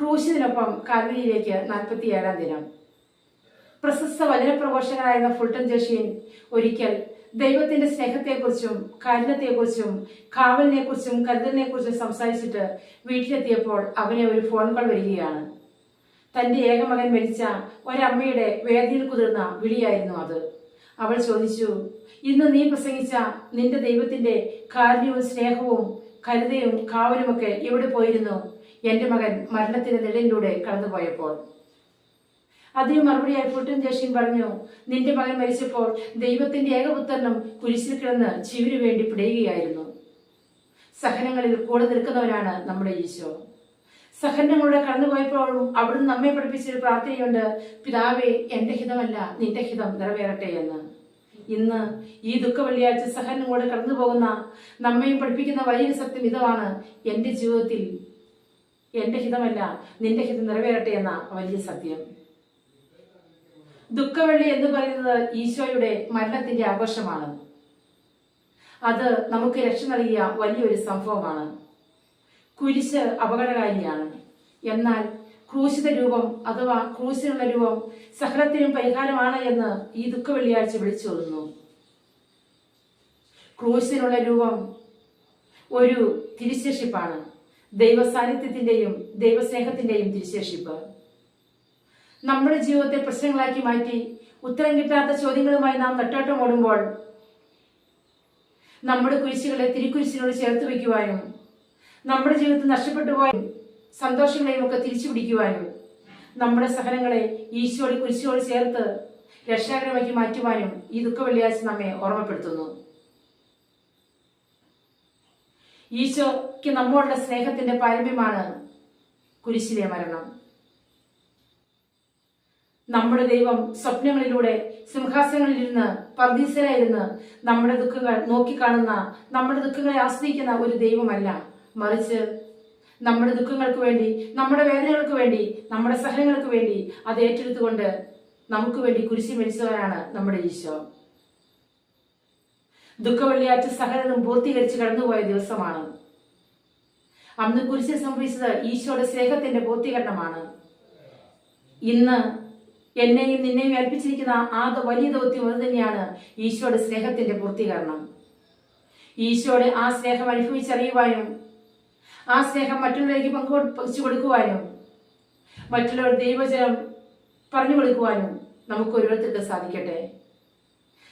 ക്രൂശിനൊപ്പം കാൽവരിയിലേക്ക് നാൽപ്പത്തിയേഴാം ദിനം. പ്രശസ്ത വചനപ്രഘോഷകനായിരുന്ന ഫുൾട്ടൻ ജഷീൻ ഒരിക്കൽ ദൈവത്തിന്റെ സ്നേഹത്തെക്കുറിച്ചും കാരുണ്യത്തെക്കുറിച്ചും കാവലിനെക്കുറിച്ചും കരുതലിനെക്കുറിച്ചും സംസാരിച്ചിട്ട് വീട്ടിലെത്തിയപ്പോൾ അവനെ ഒരു ഫോൺ കോൾ വരികയാണ്. തന്റെ ഏകമകൻ മരിച്ച ഒരമ്മയുടെ വേദനയിൽ കുതിർന്ന വിളിയായിരുന്നു അത്. അവൾ ചോദിച്ചു ഇന്ന് നീ പ്രസംഗിച്ച നിന്റെ ദൈവത്തിന്റെ കാരുണ്യവും സ്നേഹവും കരുതയും കാവലുമൊക്കെ എവിടെ പോയിരുന്നു? എന്റെ മകൻ മരണത്തിന്റെ നിഴലിലൂടെ കടന്നുപോയപ്പോൾ. അതിന് മറുപടിയായി പുട്ടൻ ജേഷൻ പറഞ്ഞു നിന്റെ മകൻ മരിച്ചപ്പോൾ ദൈവത്തിന്റെ ഏകപുത്രനും കുരിശിൽ കിടന്ന് ജീവിനു വേണ്ടി പിടയുകയായിരുന്നു. സഹനങ്ങളിൽ കൂടെ നിൽക്കുന്നവരാണ് നമ്മുടെ ഈശോ. സഹനങ്ങളുടെ കടന്നുപോയപ്പോഴും അവിടുന്ന് നമ്മെ പഠിപ്പിച്ചൊരു പ്രാർത്ഥനയുണ്ട് പിതാവേ എന്റെ ഹിതമല്ല നിന്റെ ഹിതം നിറവേറട്ടെ എന്ന്. ഇന്ന് ഈ ദുഃഖ വെള്ളിയാഴ്ച സഹനങ്ങളോട് കടന്നു പോകുന്ന നമ്മയും പഠിപ്പിക്കുന്ന വലിയ സത്യം ഇതാണ് എന്റെ ജീവിതത്തിൽ എന്റെ ഹിതമല്ല നിന്റെ ഹിതം നിറവേറട്ടെ എന്ന വലിയ സത്യം. ദുഃഖവെള്ളി എന്ന് പറയുന്നത് ഈശോയുടെ മരണത്തിന്റെ ആഘോഷമാണ്. അത് നമുക്ക് രക്ഷ നൽകിയ വലിയൊരു സംഭവമാണ്. കുരിശ് അപകടകാരിയാണ്. എന്നാൽ ക്രൂശിത രൂപം അഥവാ ക്രൂശിനുള്ള രൂപം സഹനത്തിനും പരിഹാരമാണ് എന്ന് ഈ ദുഃഖ വെള്ളിയാഴ്ച വിളിച്ചു കൊള്ളുന്നു ക്രൂശിനുള്ള രൂപം ഒരു തിരിശേഷിപ്പാണ്. ദൈവ സാന്നിധ്യത്തിന്റെയും ദൈവസ്നേഹത്തിന്റെയും തിരിശേഷിപ്പ്. നമ്മുടെ ജീവിതത്തെ പ്രശ്നങ്ങളാക്കി മാറ്റി ഉത്തരം കിട്ടാത്ത ചോദ്യങ്ങളുമായി നാം നെട്ടോട്ടം ഓടുമ്പോൾ നമ്മുടെ കുരിശുകളെ തിരിക്കുരിശിനോട് ചേർത്ത് വയ്ക്കുവാനും നമ്മുടെ ജീവിതത്തിൽ നഷ്ടപ്പെട്ടു പോയ സന്തോഷങ്ങളെയും ഒക്കെ തിരിച്ചു പിടിക്കുവാനും നമ്മുടെ സഹനങ്ങളെ ഈശോയുടെ കുരിശോട് ചേർത്ത് രക്ഷാകരമാക്കി മാറ്റുവാനും ഈ ദുഃഖ വെള്ളിയാഴ്ച നമ്മെ ഓർമ്മപ്പെടുത്തുന്നു. ഈശോയ്ക്ക് നമ്മോടുള്ള സ്നേഹത്തിന്റെ പാരമ്യമാണ് കുരിശിലെ മരണം. നമ്മുടെ ദൈവം സ്വപ്നങ്ങളിലൂടെ സിംഹാസനങ്ങളിലിരുന്ന് പർദീസരായിരുന്ന് നമ്മുടെ ദുഃഖങ്ങൾ നോക്കിക്കാണുന്ന നമ്മുടെ ദുഃഖങ്ങളെ ആസ്വദിക്കുന്ന ഒരു ദൈവമല്ല. മറിച്ച് നമ്മുടെ ദുഃഖങ്ങൾക്ക് വേണ്ടി നമ്മുടെ വേദനകൾക്ക് വേണ്ടി നമ്മുടെ സഹനങ്ങൾക്ക് വേണ്ടി അത് ഏറ്റെടുത്തുകൊണ്ട് നമുക്ക് വേണ്ടി കുരിശി മരിച്ചവരാണ് നമ്മുടെ ഈശോ. ദുഃഖവെള്ളിയാഴ്ച സഹനവും പൂർത്തീകരിച്ച് കടന്നുപോയ ദിവസമാണ്. അന്ന് കുരിശിൽ സംഭവിച്ചത് ഈശോയുടെ സ്നേഹത്തിന്റെ പൂർത്തീകരണമാണ്. ഇന്ന് എന്നെയും നിന്നെയും ഏൽപ്പിച്ചിരിക്കുന്ന ആ വലിയ ദൗത്യം അത് തന്നെയാണ് ഈശോയുടെ സ്നേഹത്തിന്റെ പൂർത്തീകരണം. ഈശോയുടെ ആ സ്നേഹം അനുഭവിച്ചറിയുവാനും ആ സ്നേഹം മറ്റുള്ളവർക്ക് പങ്കുവച്ചു കൊടുക്കുവാനും മറ്റുള്ളവർ ദൈവജനം പറഞ്ഞു കൊടുക്കുവാനും നമുക്ക് ഓരോരുത്തർക്ക് സാധിക്കട്ടെ.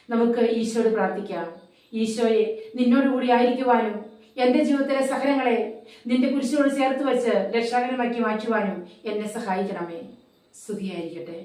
നമുക്ക് ഈശോയോട് പ്രാർത്ഥിക്കാം. ഈശോയെ നിന്നോടുകൂടി ആയിരിക്കുവാനും എന്റെ ജീവിതത്തിലെ സഹനങ്ങളെ നിന്റെ കുരിശിനോട് ചേർത്ത് വെച്ച് രക്ഷാകരമാക്കി മാറ്റുവാനും എന്നെ സഹായിക്കണമേ. സ്തുതിയായിരിക്കട്ടെ.